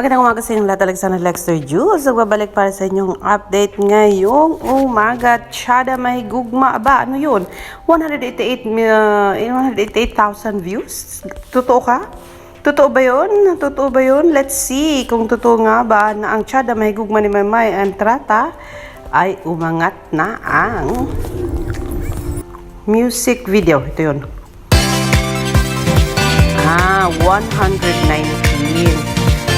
Magandang umaga sa inyong lahat. Alexander Lexter Jules. Nagbabalik para sa inyong update ngayong umaga. Chada Mahigugma. Aba, ano yun? 188, uh, 188,000 views? Totoo ka? Totoo ba yun? Totoo ba yun? Let's see kung totoo nga ba na ang Chada Mahigugma ni Maymay Entrata ay umangat na ang music video. Ito yun. Ah, 119.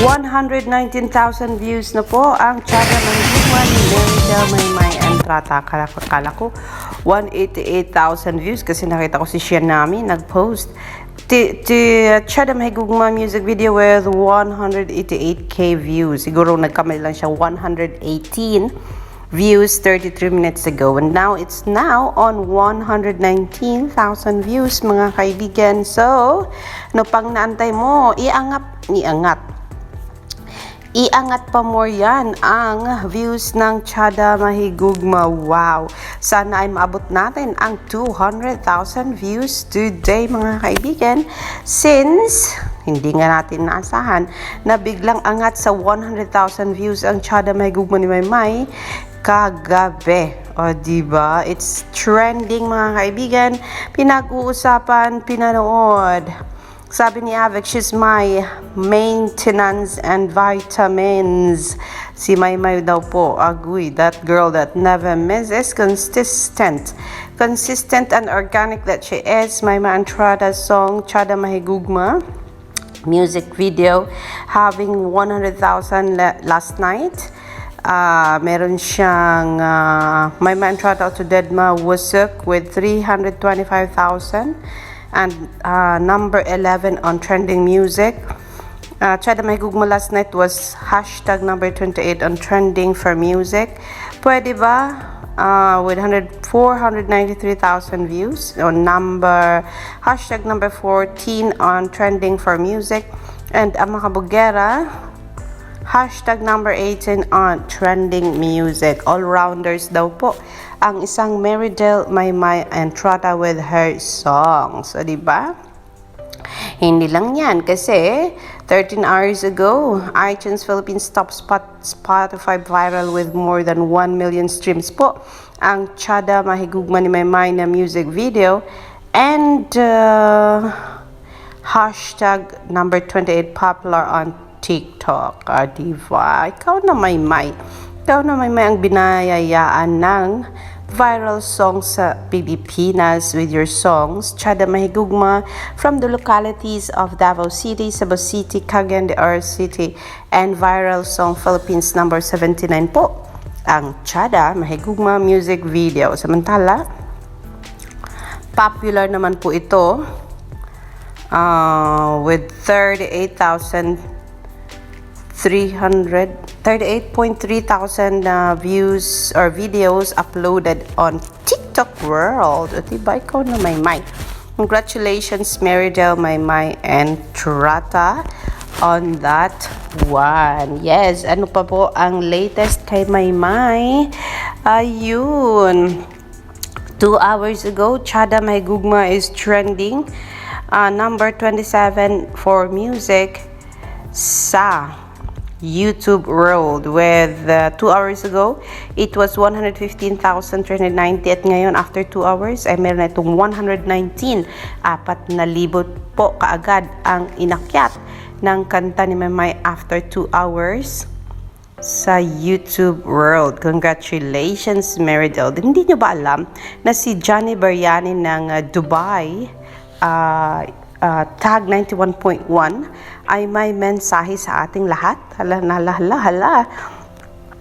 119,000 views na po ang Chaga ng ni Meritel May May Entrata. Kala kala ko 188,000 views kasi nakita ko si Sian Nami nag-post. Ti, ti Chada Mahigugma music video with 188k views. Siguro nagkamali lang siya 118 views 33 minutes ago and now it's now on 119,000 views mga kaibigan so no pang naantay mo iangap iangat Iangat pa more yan ang views ng Chada Mahigugma. Wow! Sana ay maabot natin ang 200,000 views today mga kaibigan. Since hindi nga natin naasahan na biglang angat sa 100,000 views ang Chada Mahigugma ni Maymay kagabi. O, diba? It's trending mga kaibigan. Pinag-uusapan, pinanood. Sabi ni Avec, she's my maintenance and vitamins. Si Maymay daw po, agoy, that girl that never misses, consistent. Consistent and organic that she is. Maymay Antrada's song, Chada Mahigugma music video having 100,000 la- last night. Uh, meron siyang uh, My Man to Deadma Wusuk with 325,000 and uh, number 11 on trending music. Uh, Chada May Gugma last night was hashtag number 28 on trending for music. Pwede ba? Uh, with 100, 493,000 views on number hashtag number 14 on trending for music and ang mga bugera hashtag number 18 on trending music. All-rounders daw po. Ang isang Meridel Maymay and Trata with her songs. So di ba? Hindi lang yan kasi 13 hours ago, iTunes Philippines top spot Spotify viral with more than 1 million streams po. Ang Chada Mahigugma ni Maymay na music video. And uh, hashtag number 28 popular on TikTok. Ah, diba? Ikaw na Maymay. Ikaw na Maymay ang binayayaan ng viral song sa Pilipinas with your songs, Chada Mahigugma from the localities of Davao City, Cebu City, Cagayan de Oro City, and viral song Philippines number 79 po ang Chada Mahigugma music video. Samantala, popular naman po ito uh, with 38,000 300 38.3 thousand uh, views or videos uploaded on TikTok World. O diba, ikaw na may may. Congratulations, Meridel, Maymay, and Trata on that one. Yes, ano pa po ang latest kay Maymay? Ayun. Two hours ago, Chada Mahigugma is trending. Uh, number 27 for music sa YouTube World with uh, two hours ago it was 115,390 at ngayon after two hours ay meron na itong 119 apat na libot po kaagad ang inakyat ng kanta ni Mamay after two hours sa YouTube World. Congratulations, Meridel. Hindi nyo ba alam na si Johnny Bariani ng uh, Dubai uh, uh, tag 91.1 ay may mensahe sa ating lahat. Hala, hala, hala, hala.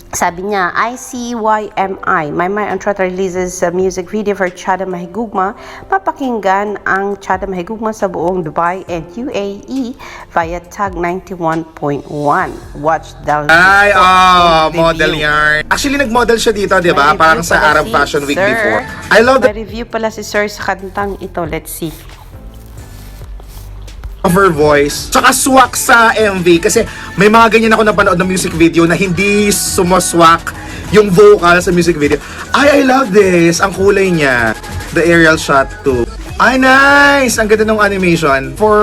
Sabi niya, ICYMI, My My Antrot releases a music video for Chada Mahigugma. Papakinggan ang Chada Mahigugma sa buong Dubai and UAE via tag 91.1. Watch the Ay, oh, model yarn. Actually, nag-model siya dito, di ba? Parang sa Arab si Fashion Week Sir. before. I love the May review pala si Sir sa kantang ito. Let's see. Her voice. Tsaka swak sa MV kasi may mga ganyan ako napanood na music video na hindi sumuswak yung vocal sa music video. Ay, I love this. Ang kulay niya. The aerial shot too. Ay, nice! Ang ganda ng animation. For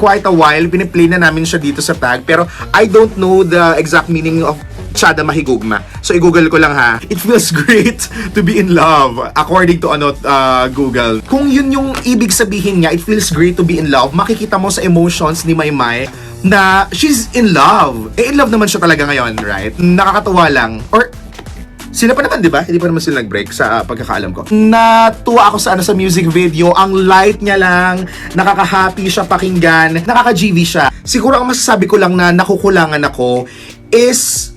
quite a while, piniplay na namin siya dito sa tag. Pero I don't know the exact meaning of Chada Mahigugma. So, i-google ko lang ha. It feels great to be in love. According to ano, uh, Google. Kung yun yung ibig sabihin niya, it feels great to be in love, makikita mo sa emotions ni Maymay na she's in love. Eh, in love naman siya talaga ngayon, right? Nakakatuwa lang. Or, sila pa naman, di ba? Hindi pa naman sila nag-break sa uh, pagkakaalam ko. Natuwa ako sa ano sa music video. Ang light niya lang, nakaka-happy siya pakinggan, nakaka-GV siya. Siguro ang masasabi ko lang na nakukulangan ako is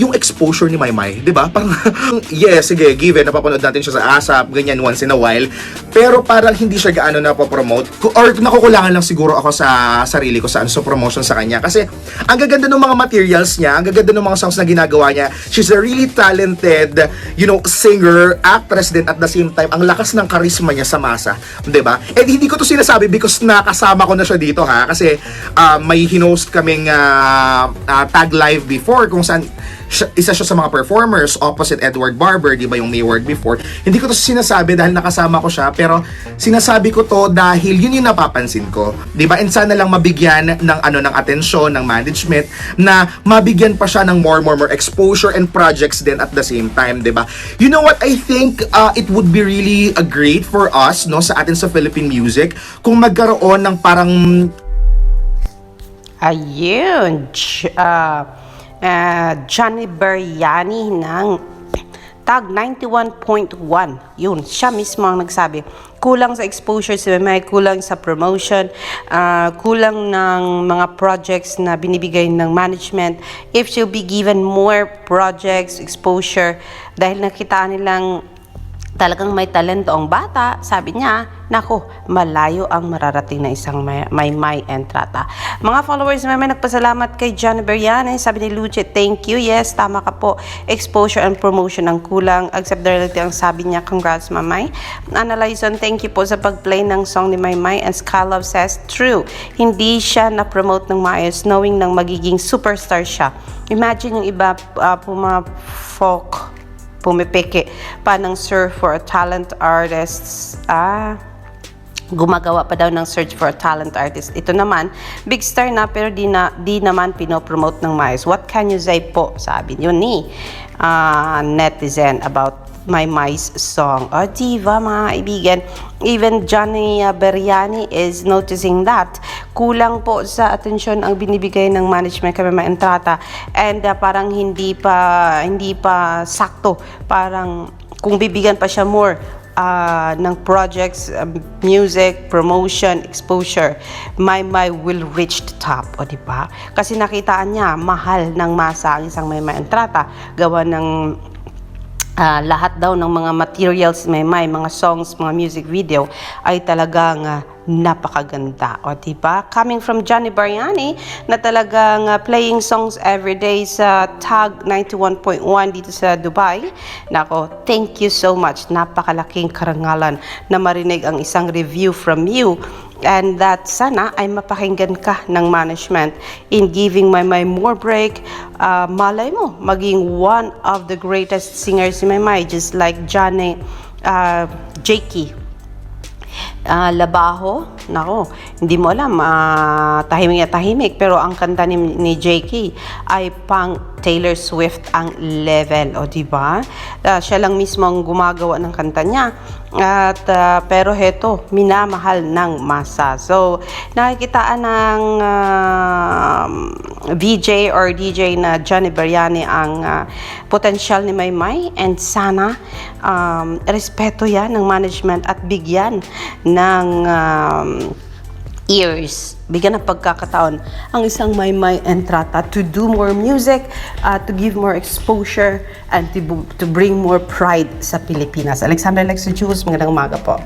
yung exposure ni Maymay, di ba? Parang, yes, sige, given, napapanood natin siya sa ASAP, ganyan once in a while. Pero parang hindi siya gaano napopromote. Ku- Or nakukulangan lang siguro ako sa sarili ko sa ano, sa promotion sa kanya. Kasi, ang gaganda ng mga materials niya, ang gaganda ng mga songs na ginagawa niya. She's a really talented, you know, singer, actress din at the same time, ang lakas ng charisma niya sa masa. Di ba? And hindi ko to sinasabi because nakasama ko na siya dito ha. Kasi, ah, may hinost kaming ah, ah, tag live before kung saan isa siya sa mga performers opposite Edward Barber, di ba yung may word before. Hindi ko to sinasabi dahil nakasama ko siya, pero sinasabi ko to dahil yun yung napapansin ko. Di ba? And sana lang mabigyan ng ano ng atensyon ng management na mabigyan pa siya ng more more more exposure and projects din at the same time, di ba? You know what? I think uh, it would be really a great for us no sa atin sa Philippine music kung magkaroon ng parang Ayun, J- ah, Johnny Beriani ng tag 91.1. Yun, siya mismo ang nagsabi. Kulang sa exposure si Memay, kulang sa promotion, ah, kulang ng mga projects na binibigay ng management. If she'll be given more projects, exposure, dahil nakita nilang talagang may talento ang bata, sabi niya, nako, malayo ang mararating na isang may, may, may entrata. Mga followers naman nagpasalamat kay John Beriane, sabi ni Luce, thank you, yes, tama ka po, exposure and promotion ang kulang, accept the reality ang sabi niya, congrats mamay. Analyzon, thank you po sa pag-play ng song ni Maymay, and Skylove says, true, hindi siya na-promote ng maayos, knowing nang magiging superstar siya. Imagine yung iba, uh, puma-folk, pumipiki pa ng search for talent artists. Ah, gumagawa pa daw ng search for a talent artist. Ito naman, big star na pero di, na, di naman pinopromote ng maayos. What can you say po? Sabi niyo ni ah, netizen about my mice song. O, diva, mga kaibigan. Even Johnny Beriani is noticing that. Kulang po sa atensyon ang binibigay ng management kay mga entrata. And ah, parang hindi pa, hindi pa sakto. Parang kung bibigyan pa siya more uh, ng projects, um, music, promotion, exposure, my my will reach the top, o di ba? Kasi nakitaan niya, mahal ng masa ang isang may entrata, gawa ng ah, lahat daw ng mga materials may may mga songs, mga music video ay talagang ah, napakaganda. O di ba? Coming from Johnny Bariani na talagang ah, playing songs every day sa Tag 91.1 dito sa Dubai. Nako, thank you so much. Napakalaking karangalan na marinig ang isang review from you and that sana ay mapakinggan ka ng management in giving my more break. Uh, malay mo maging one of the greatest singers in my mind just like Johnny uh, Jakey Ah, Labaho, nako, hindi mo alam, ah, tahimik na tahimik, pero ang kanta ni, ni JK ay pang Taylor Swift ang level, o di ba? Ah, siya lang mismo ang gumagawa ng kanta niya. At ah, pero heto, minamahal ng masa. So, nakikitaan ng ah, VJ or DJ na Johnny Beriani ang ah, potensyal ni Maymay and sana um, respeto yan ng management at bigyan ng um, ears, bigyan ng pagkakataon ang isang may may entrata to do more music, uh, to give more exposure, and to, to bring more pride sa Pilipinas. Alexander Lexo Jules, magandang umaga po.